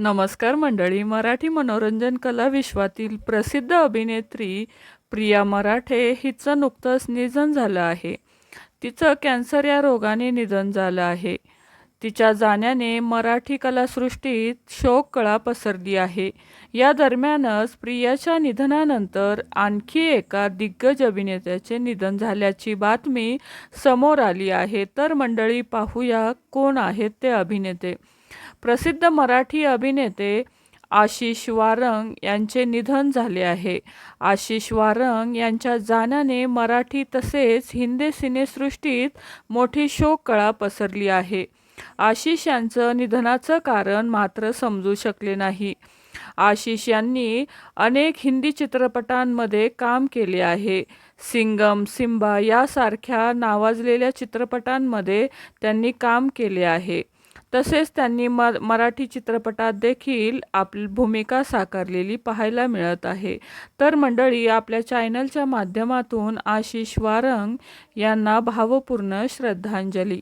नमस्कार मंडळी मराठी मनोरंजन कला विश्वातील प्रसिद्ध अभिनेत्री प्रिया मराठे हिचं नुकतंच निधन झालं आहे. तिचं कॅन्सर या रोगाने निधन झालं आहे. तिच्या जाण्याने मराठी कलासृष्टीत शोककळा पसरली आहे. या दरम्यानच प्रियाच्या निधनानंतर आणखी एका दिग्गज अभिनेत्याचे निधन झाल्याची बातमी समोर आली आहे. तर मंडळी पाहूया कोण आहेत ते अभिनेते. प्रसिद्ध मराठी अभिनेते आशिष वारंग यांचे निधन झाले आहे. आशिष वारंग यांच्या जाण्याने मराठी तसेच हिंदी सिनेसृष्टीत मोठी शोककळा पसरली आहे. आशिष यांचं निधनाचं कारण मात्र समजू शकले नाही. आशिष यांनी अनेक हिंदी चित्रपटांमध्ये काम केले आहे. सिंगम सिम्बा यासारख्या नावाजलेल्या चित्रपटांमध्ये त्यांनी काम केले आहे. तसेच त्यांनी म मराठी चित्रपटात देखील आपली भूमिका साकारलेली पाहायला मिळत आहे. तर मंडळी आपल्या चॅनलच्या माध्यमातून आशिष वारंग यांना भावपूर्ण श्रद्धांजली.